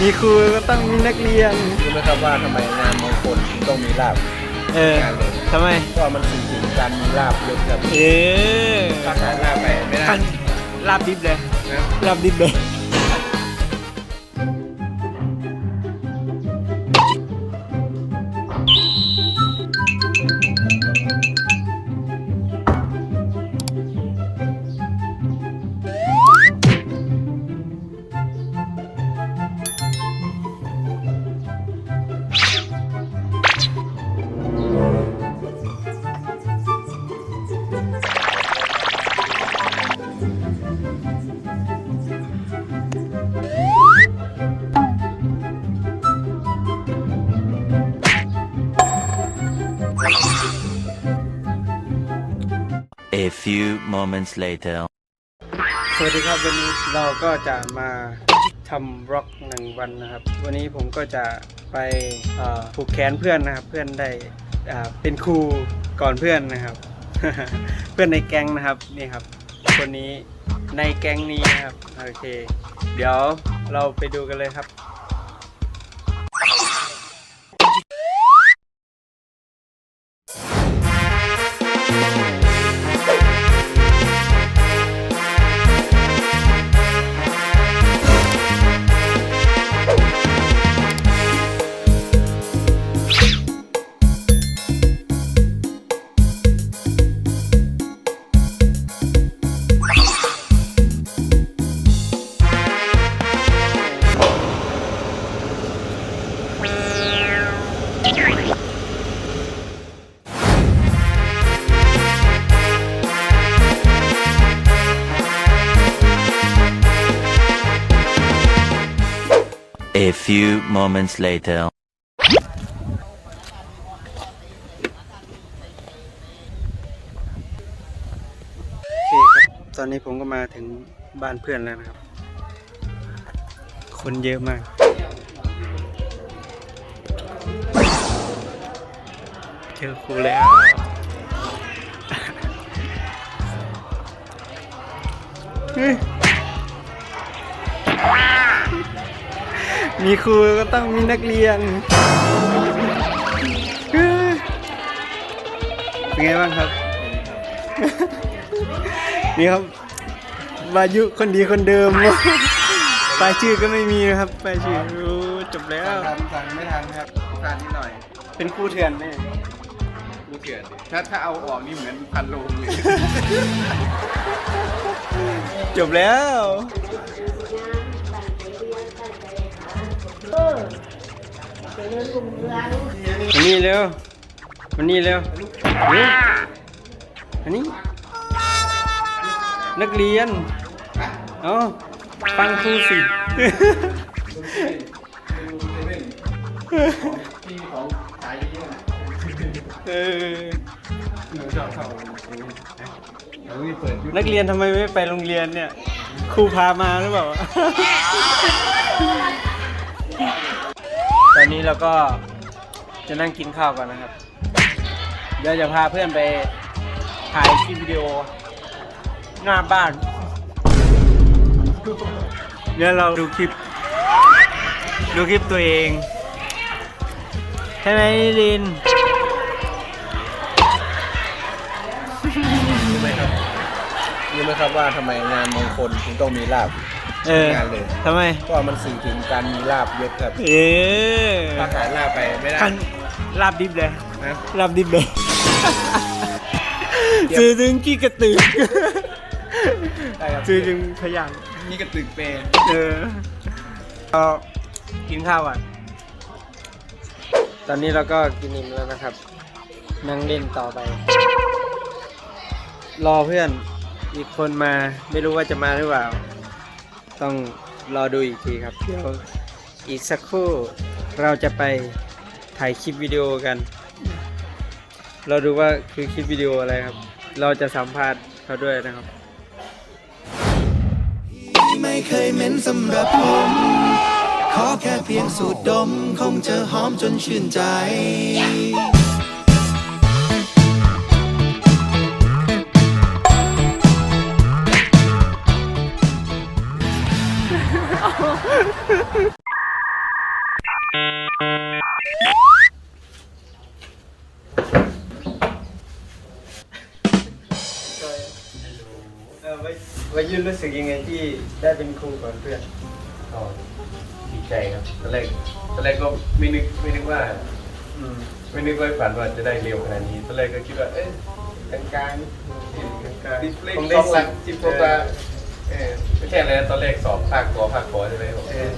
มีครูก็ต้องมีนักเรียน รู้ไหมครับว่าทำไมงานมงคลถึงต้องมีลาบเออทำไมก็มันสื่อถึงการมีลาบเยอะครับเออถ้าขาดลาบไปไม่ได้ขั้นลาบดิบเลยนะลาบดิบเลย moments later. สวัสดีครับ วันนี้เราก็จะมาทำร็อกหนึ่งวันนะครับ วันนี้ผมก็จะไปผูกแขนเพื่อนนะครับ เพื่อนได้เป็นครูก่อนเพื่อนนะครับ เพื่อนในแก๊งนะครับนี่ครับ คนนี้ในแก๊งนี้นะครับ โอเค เดี๋ยวเราไปดูกันเลยครับ few moments later. โอเคครับตอนนี้ผมก็มาถึงบ้านเพื่อนแล้วนะครับ คนเยอะมาก เจอครูแล้ว เฮ้ย มีครูก็ต้องมีนักเรียนเฮ้ยเป็นไงบ้างครับ นี่ครับวายุคนดีคนเดิม ปลายชื่อก็ไม่มีนะครับปลายชื่อโอ้จบแล้วสั่งสั่งไม่ทันครับทานนิดหน่อยเป็นครูเถื่อนแน่กูเถื่อนดิถ้าถ้าเอาออกนี่เหมือนพันโลงเลย จบแล้ว มานี่เร็วมานี่เร็วเร็วอันนี้ นักเรียน เอาฟังครูสิ ที่ของขายเยอะนะเออ หนูชอบเข้าเดี๋ยวมีเปิดยุทธนักเรียนทำไมไม่ไปโรงเรียนเนี่ย ครูพามาหรือเปล่า ตอนนี้เราก็จะนั่งกินข้าวกันนะครับ เดี๋ยวจะพาเพื่อนไปถ่ายคลิปวิดีโอ หน้าบ้าน เดี๋ยวเราดูคลิป ดูคลิปตัวเอง ใช่ไหมนิรินรู้ไหมครับรู้ไหมครับว่าทำไมงานมงคลถึงต้องมีลาบ เออ งานเลยทำไม ก็มันสื่อถึงการมีลาบเยอะครับเออถ้าขาดลาบไปไม่ได้ขั้นลาบดิบเลยนะลาบดิบเลยเดี๋ยวซื้อถึงกี่กระตือได้ครับซื้อถึงพยานนี่กระตึกเปย์เออก็กินข้าวอะ ตอนนี้เราก็กินอิ่มแล้วนะครับ นั่งเล่นต่อไป รอเพื่อนอีกคนมาไม่รู้ว่าจะมาหรือเปล่า ต้องรอดูอีกทีครับ เดี๋ยวอีกสักครู่เราจะไปถ่ายคลิปวิดีโอกัน เราดูว่าคือคลิปวิดีโออะไรครับ เราจะสัมภาษณ์เขาด้วยนะครับ ไม่เคยเหม็นสำหรับผม ขอแค่เพียงสูดดมคงจะหอมจนชื่นใจ เออวัยวัยยุ่นรู้สึกยังไงที่ได้เป็นครูก่อนเพื่อนก็ดีใจครับตอนแรกตอนแรกก็ไม่นึกไม่นึกว่าอืมไม่นึกว่าฝันว่าจะได้เร็วขนาดนี้ตอนแรกก็คิดว่าเอ๊ะกลางกลางกลางๆดิสเลขผมสได้องหลักสิสิบบกว่า เออไม่ใช่อะไรนะตอนแรกสอบภาคกอภาคกอใช่ไหมผมเออ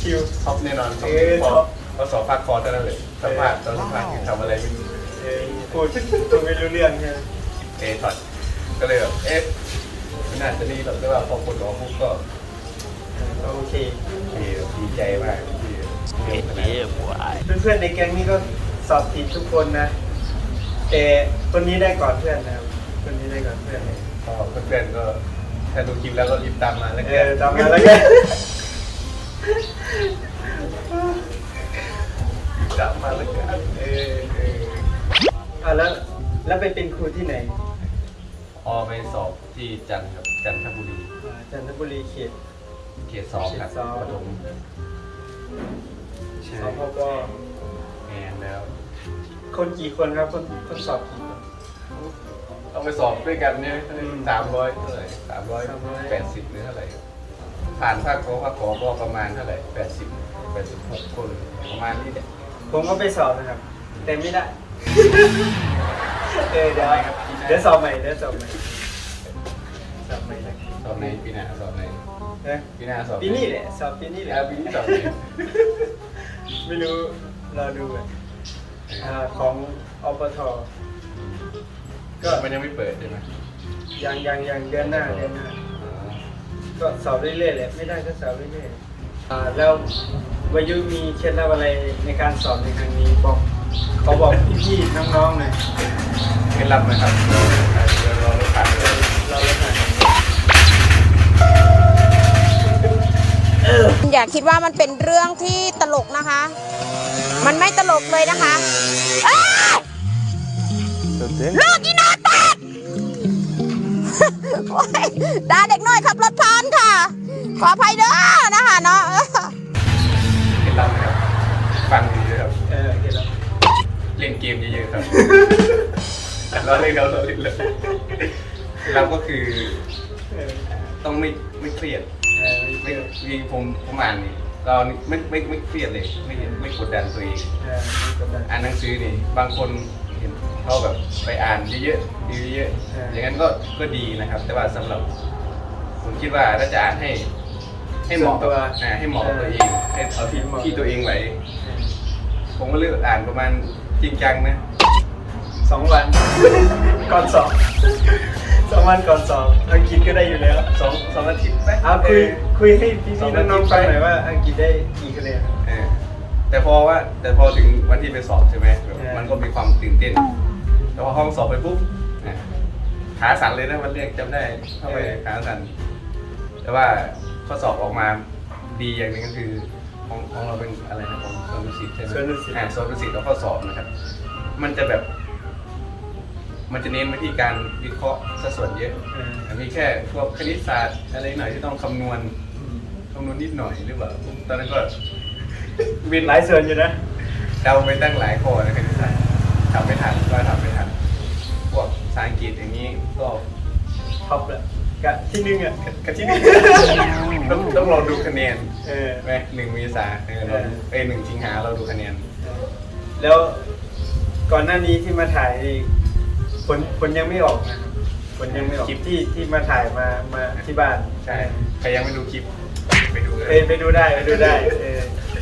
ชิว ท็อปแน่นอนเออพอท็อป พอสอบภาคคอเท่านั้นเลยสัมภาษณ์ตอนสัมภาษณ์ทำอะไรไม่รู้เออพูดพูดไม่รู้เรื่องใช่ไหมเอถอดก็เลยแบบเอ๊ะไม่น่าจะนี่หรอกแต่ว่าพอคนออกปุ๊บก็เออโอเค โอเคดีใจมากที่เร็วขนาดนี้เพื่อนๆในแก๊งนี้ก็สอบติดทุกคนนะ แต่คนนี้ได้ก่อนเพื่อนนะครับคนนี้ได้ก่อนเพื่อนก็เพื่อนๆก็ ถ้าดูคลิปแล้วก็รีบตามมาแล้วเอกันอตามมาแล้วกันตามมาแล้วกันเออเอออะแล้วแล้วไปเป็นครูที่ไหนพอไปสอบที่จันทร์ครับจันทบุรี อ่าจันทบุรีเขต เขตสองครับเขตสอง ปฐมใช่สพปแอนแล้ว คนกี่คนครับ คนคนสอบกี่คน ต้องไปสอบด้วยกันเนี่ยอืมสามร้อยเท่าไหร่สามร้อยแปดสิบหรือเท่าไหร่ ผ่านภาคขอภาคขอก็ประมาณเท่าไหร่แปดสิบแปดสิบหกคนประมาณนี้แหละผมก็ไปสอบนะครับ แต่ไม่ได้เออเดี๋ยวเดี๋ยวสอบใหม่เดี๋ยวสอบใหม่สอบใหม่นะสอบในปีหน้าสอบในนะปีหน้าสอบปีนี้แหละสอบปีนี้แหละแล้วปีนี้สอบไหนไม่รู้รอดูอะอ่าของอปท ก็มันยังไม่เปิดใช่ไหมยังยังยังเดือนหน้าเดือนหน้าอ๋อก็สอบเรื่อยๆแหละไม่ได้ก็สอบเรื่อยๆอ่าแล้ววายุมีเคล็ดลับอะไรในการสอบในครั้งนี้บอกเขาบอกพี่ๆน้องๆหน่อยเคล็ดลับนะครับเดี๋ยวเราผ่านเลยเราเลยค่ะอย่าคิดว่ามันเป็นเรื่องที่ตลกนะคะ มันไม่ตลกเลยนะคะอ้าว ลูกอีนาแตกโอ๊ยด่าเด็กน้อยขับรถผ่านค่ะ ขออภัยเด้อนะคะเนาะเคล็ดลับนะครับฟังดีนะครับเออเคล็ดลับเล่นเกมเยอะๆครับเราเล่นเราเราเล่นเลยเราก็คือเออต้องไม่ไม่เครียดเออไม่ไม่เชื่อมีผมผมอ่านนี่เรานี่ไม่ไม่ไม่เครียดเลย ไม่ไม่กดดันตัวเองเออไม่กดดันอ่านหนังสือนี่ บางคน เห็นเขาแบบไปอ่านเยอะๆดูเยอะเออๆออย่างนั้นก็ก็ดีนะครับ แต่ว่าสำหรับ ผมคิดว่าถ้าจะอ่านให้ ให้เหมาะกับอ่าให้เหมาะกับตัวเองให้เอาที่ที่ตัวเองไหวผมก็เลือกอ่านประมาณจริงจังนะ สองวัน ก่อนสอบสองวันก่อนสอบอังกฤษก็ได้อยู่แล้วสองสองอาทิตย์ไหมเอาคุยเออคุยให้พี่สองๆวันน้องที่ๆฟังไปหน่อยว่าอังกฤษได้กี่คะแนนเออ แต่พอว่าแต่พอถึงวันที่ไปสอบใช่ไหมแบบเออมันก็มีความตื่นเต้นแต่พอห้องสอบไปปุ๊บอะขาสั่นเลยนะวันแรกจำได้เข้าไปขาสั่นแต่ว่าข้อสอบออกมาดีอย่างหนึงก็คือของของเราเป็นอะไรนะของสวนดุสิตใช่ไหมสวนดุสิต อ่าสวนดุสิตเราข้อสอบนะครับ มันจะแบบ มันจะเน้นไปที่การวิเคราะห์ซะส่วนเยอะเออมีแค่พวกคณิตศาสตร์อะไรหน่อยที่ต้องคำนวณคำนวณนิดหน่อยหรือเปล่าตอนนั้นก็เวินหลายส่วนอยู่นะเดาไปตั้งหลายข้อนะคณิตศาสตร์ทำไม่ทันก็ทำไม่ทันพวกภาษาอังกฤษอย่างนี้ก็ท็อปแล้วกะที่หนึ่งอะกะที่หนึ่งต้องต้องรอดูคะแนนเออไหมหนึ่งเมษาเออเราดูเอ้ยหนึ่งสิงหาเราดูคะแนน แล้วก่อนหน้านี้ที่มาถ่ายนี่ผลผลยังไม่ออกนะครับผลยังไม่ออกคลิปที่ที่มาถ่ายมามาที่บ้านใช่ใครยังไม่ดูคลิป ไปดูเลเอยไปดูได้ไปดูได้เอ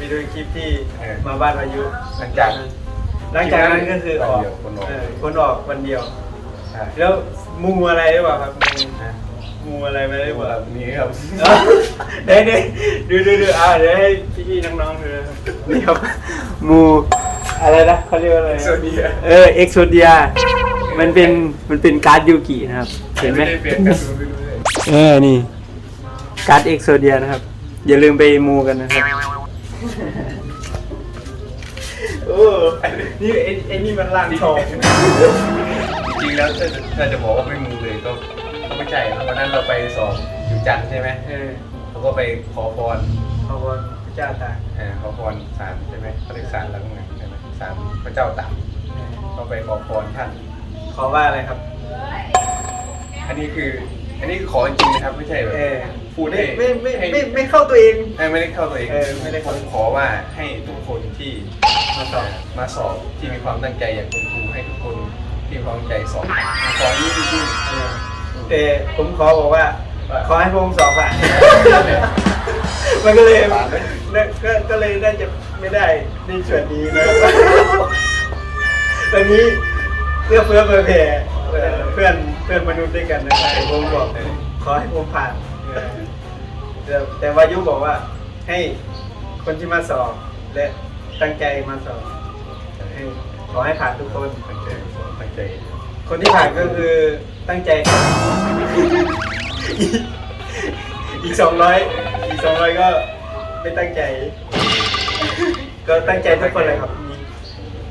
อไปดูคลิปที่เออมาบ้านวายุหลังจาก หลังจากนั้นก็คือออกวันเดียวคนออก เออคนออกวันเดียว ใช่แล้วมูอะไรหรือเปล่าครับมูนะมูอะไรไปหรือเปแบล่าบนี้ครับ เดี๋ยวเดี๋ยวดูดูดูอ่าเดี๋ยวให้พี่ๆน้องๆดูนะครับนี่ครับมูอะไรนะเขาเรียกว่าอะไรนะ Exodia เออเอ็กโซเดียมันเป็นมันเป็นการ์ดยูกินะครับ เห็นไหมด้เปลี่ยนกันดูไปดูเลยเออนี่ การ์ดเอ็กโซเดียนะครับ อย่าลืมไปมูกันนะครับ โอ้นี่ไอ้ไอ้นี่มันล่างทองจริงๆแล้วถ้าจะถ้าจะบอกว่าไม่มูเลยก็ก็ไม่ใช่ครับวันนั้นเราไปสอบอยู่จันทร์ใช่ไหมเออเราก็ไปขอพรเอาบอลเจ้าตากเออขอพรศาลใช่ไหมเขาเรียกศาลแล้วไงใช่ไหมศาลพระเจ้าตากก็ไปขอพรท่าน ขอว่าอะไรครับ อันนี้คือ อันนี้คือขอจริงๆนะครับไม่ใช่แบบ เออพูดไม่ให้ไม่ไม่ให้ ไม่ไม่เข้าตัวเอง เออไม่ได้เข้าตัวเองเออไม่ได้ผเข้ามขอว่าให้ทุกคนที่มาสอบมาสอบที่มีความตั้งใจอย่างคุณครูให้ทุกคนที่มีความตั้งใจสอบขอนี้จริงเออแต่ผมขอบอกว่าว่าขอให้ผมสอบผ่าน มันก็เลยน่ะก็ก็เลยน่าจะไม่ได้ในส่วนนี้นะครับตอนนี้เพื่อเพื่อเผื่อแผ่เอ่อเพื่อน เพื่อนมนุษย์ด้วยกันนะครับผมบอกขอให้ผมผ่านแต่แต่วายุบอกว่าให้คนที่มาสอบและตั้งใจมาสอบให้ขอให้ผ่านทุกคนตั้งใจตั้งใจ คนที่ผ่านก็คือตั้งใจ อีกสองร้อยอีกสองร้อยก็ไม่ตั้งใจ ก็ตั้งใจทุกคนเลยครับ มี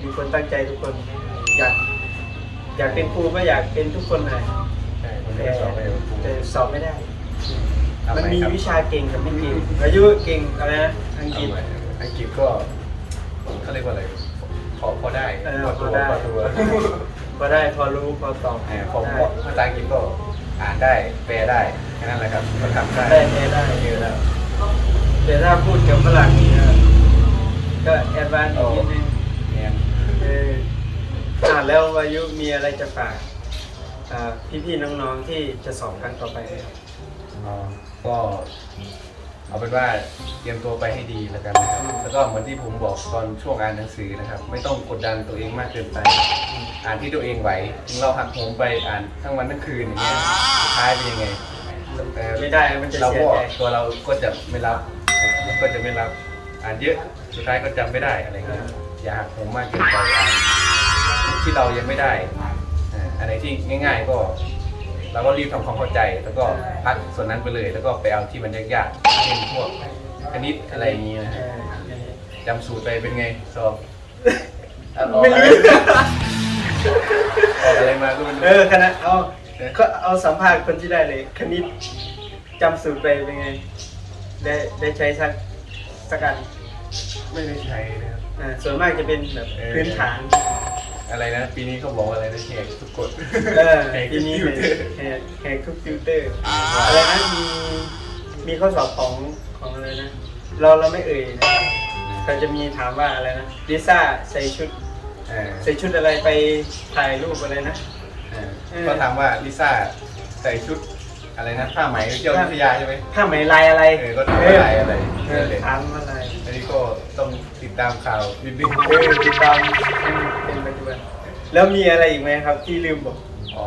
มีคนตั้งใจทุกคนอยาก อยากเป็นครูก็อยากเป็นทุกคนเลยใช่คนแต่ที่สอบไปกับครูแต่สอบไม่ได้ ทำไมันมีครับวิชาเก่งกับไม่เก่งอายุเก่งอะไรนะอังกฤษเอาใหม่อังกฤษก็เขาเรียกว่าอะไรพอพอได้เออพอพตัอวได้ พอตัวพอได้พอรู้พอตอบเออพอได้พอภาษาอังกฤษก็อ่านได้แปลได้แค่นั้นแหละครับก็ทำได้ได้ได้ได้เยอะแล้ว แต่ถ้าพูดกับฝรั่งนี่นะก็แอดวานซ์อีกนิดนึง เนี่ยเออ อ่าแล้ววายุมีอะไรจะฝากอ่าพี่ๆน้องๆที่จะสอบครั้งต่อไปไหมครับอ๋อก็เอาเป็นว่าเตรียมตัวไปให้ดีแล้วกันนะครับแล้วก็เหมือนที่ผมบอกตอนช่วงอ่านหนังสือนะครับ ไม่ต้องกดดันตัวเองมากเกินไป อ่านที่ตัวเองไหวถึงเราหักโหมไปอ่านทั้งวันทั้งคืนอย่างเงี้ยสุดท้ายเป็นยังไงแต่ไม่ได้มันจะเราเสียก็ใจตัวเราก็จะไม่รับเอ่อมันก็จะไม่รับอ่านเยอะสุดท้ายก็จำไม่ได้อะไรเงี้ยอย่าหักโหมมากเกินไปอ่าน ที่เรายังไม่ได้อ่าอันไหนที่ง่าย ๆ ก็เราก็รีบทำความเข้าใจ แล้วก็พักส่วนนั้นไปเลย แล้วก็ไปเอาที่มันยากๆเช่นพวกคณิตอะไรอย่างงี้นะเอฮะอจำสูตรไปเป็นไงสอบไม่รู้ออกอะไรมาก็ไม่รู้ เออคณะเอาก็เอาสัมภาษณ์คนที่ได้เลยคณิตจำสูตรไปเป็นไง ได้ได้ใช้สักสักอันไม่ได้ใช้นะครับอ่าส่วนมากจะเป็นแบบเออพื้นฐาน อะไรนะ ปีนี้เขาบอกว่าอะไรนะแหกทุกกฎเออแหกทีทุกนี้ติวเตอร์แหกแหกทุกติวเตอร์อะไรนะมีมีข้อสอบของของอะไรนะ เราเราไม่เอ่ยนะครับก็จะมีถามว่าอะไรนะลิซ่าใส่ชุดเออใส่ชุดอะไรไปถ่ายรูปอะไรนะ เออเออ ก็ถามว่าลิซ่าใส่ชุดอะไรนะผ้าไหมเที่ยวอยุธยาใช่ไหมผ้าไหมลายอะไรเออก็ถามว่าลายอะไรเออถามอะไรอันนี้ก็ต้อง ติดตามข่าวนิดนึงเออติดตามเป็นปัจจุบันแล้วมีอะไรอีกไหมครับที่ลืมบอกอ๋อ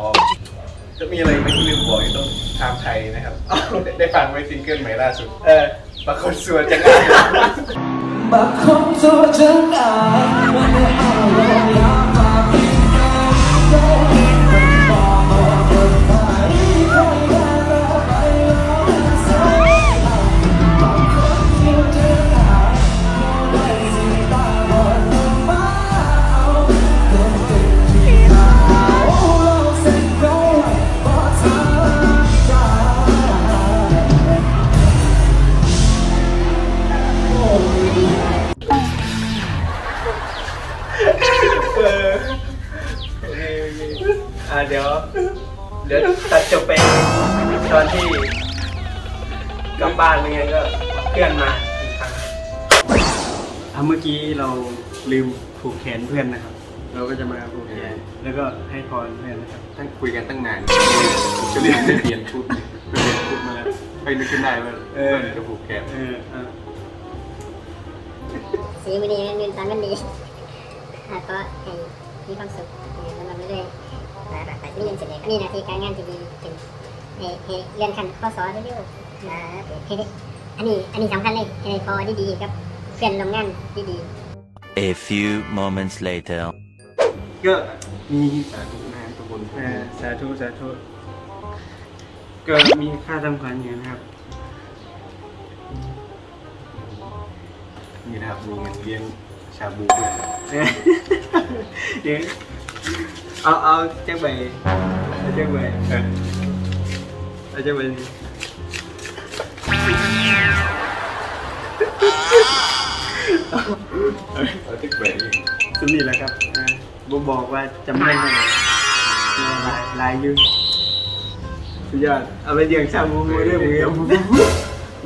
จะมีอะไรไม่ที่ลืมบอกอีกต้องทามไทยนะครับอ้าวได้ได้ฟังไว้ซิงเกิลใหม่ล่าสุด เออบางคนสวยจังอะบางคนตัวจังอายวันนี้เอาลงย กลับบ้านเป็นไงก็เพื่อนมาอีกครั้งอะเมื่อกี้เราลืมผูกแขนเพื่อนนะครับ เราก็จะมาผูกแขนแล้วก็ให้พรเพื่อนนะครับ ตั้งคุยกันตั้งนานจะเรียนเปลี่ยนชุดเปลี่ยนชุดมาแล้วไปนึกขึ้นได้ว่าเออจะผูกแขนเอออะสีมันดีเงินตามมันดีอะก็ให้มีความสุขเนี่ยแล้วเราไม่ได้แต่แบบมีเงินเสร็จเลยมีหน้าที่การงานที่ดีเป็นให้ให้เรียนขั้นข้อสอบเร็วๆ อ่าให้ได้อันนี้อันนี้สำคัญเลยให้ได้พอดีๆครับเพื่อนร่วมงานดีๆ A few moments later. ก็มีสาธุนะทุกคนเอ่อสาธุสาธุก็มีค่าทำขวัญอยู่นะครับนี่นะครับดูเงินเลี้ยงชาบูด้วยเอ้ยเดี๋ยวเอาเอาแจ้งใบเอาแจ้งใบเออเอาแจ้งใบ เอาติ๊กแหวนสมนี่แหละครับบ่บอกว่าจำได้ไหมลายลายยืดสุดยอดเอาไปเดียงชาบูมือเรื่องมือเอามื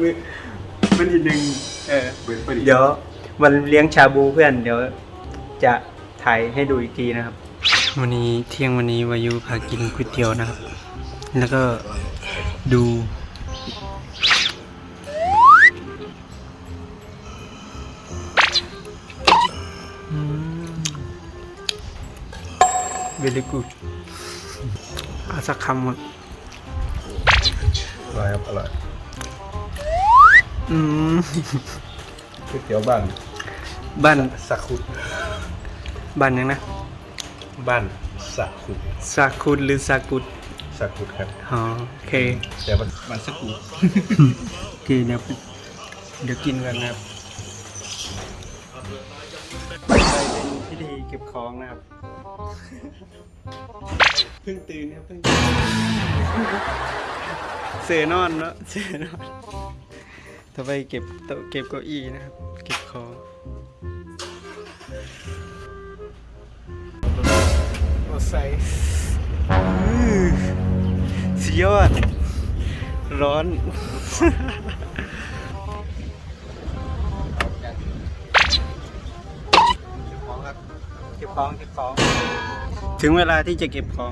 อมันอีกหนึ่งเออดิเดี๋ยววันเลี้ยงชาบูเพื่อนเดี๋ยวจะถ่ายให้ดูอีกทีนะครับ วันนี้เที่ยงวันนี้วายุพากินก๋วยเตี๋ยวนะครับ แล้วก็ดู เวลิกูดเอาสักคำครับอร่อยครับอร่อยอืมก๋วยเตี๋ยวบ้านบ้านสักขุดบ้านยังนะ บ้านสักขุดซากุดหรือซากุดสักขุดครับอ๋อโอเคแต่มันมันสักขุดโอเคเดี๋ยวเดี๋ยวกินกันนะครับไปเป็นพิธีเก็บของนะครับ เพิ่งตื่นครับเพิ่งตื่นเสือนอนเนาะเสือนอนต่อไปเก็บโต๊ะเก็บเก้าอี้นะครับ เก็บของโอ้ใส่อื้อสุดยอดร้อน ของเก็บของ ถึงเวลาที่จะเก็บของ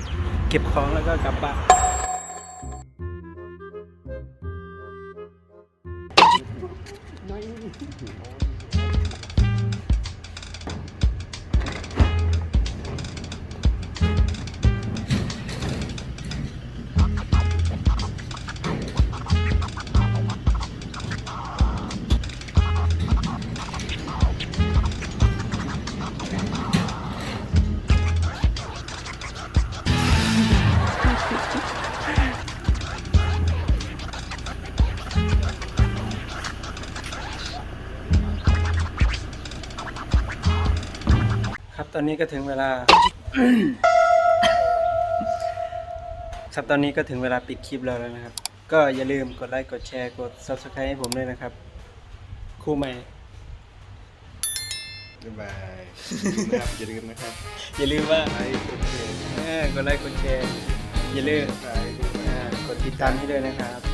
เก็บของแล้วก็กลับบ้าน ครับตอนนี้ก็ถึงเวลา ครับตอนนี้ก็ถึงเวลาปิดคลิปแล้วแล้วนะครับ ก็อย่าลืมกดไลค์กดแชร์กด subscribe ให้ผมด้วยนะครับ คู่ใหม่ บ๊ายบายนะครับอย่าลืมนะครับอย่าลืมว่าไลค์กดแชร์เออกดไลค์กดแชร์อย่าลืมไลค์ด้วยอ่ากดติดตามให้ด้วยนะครับ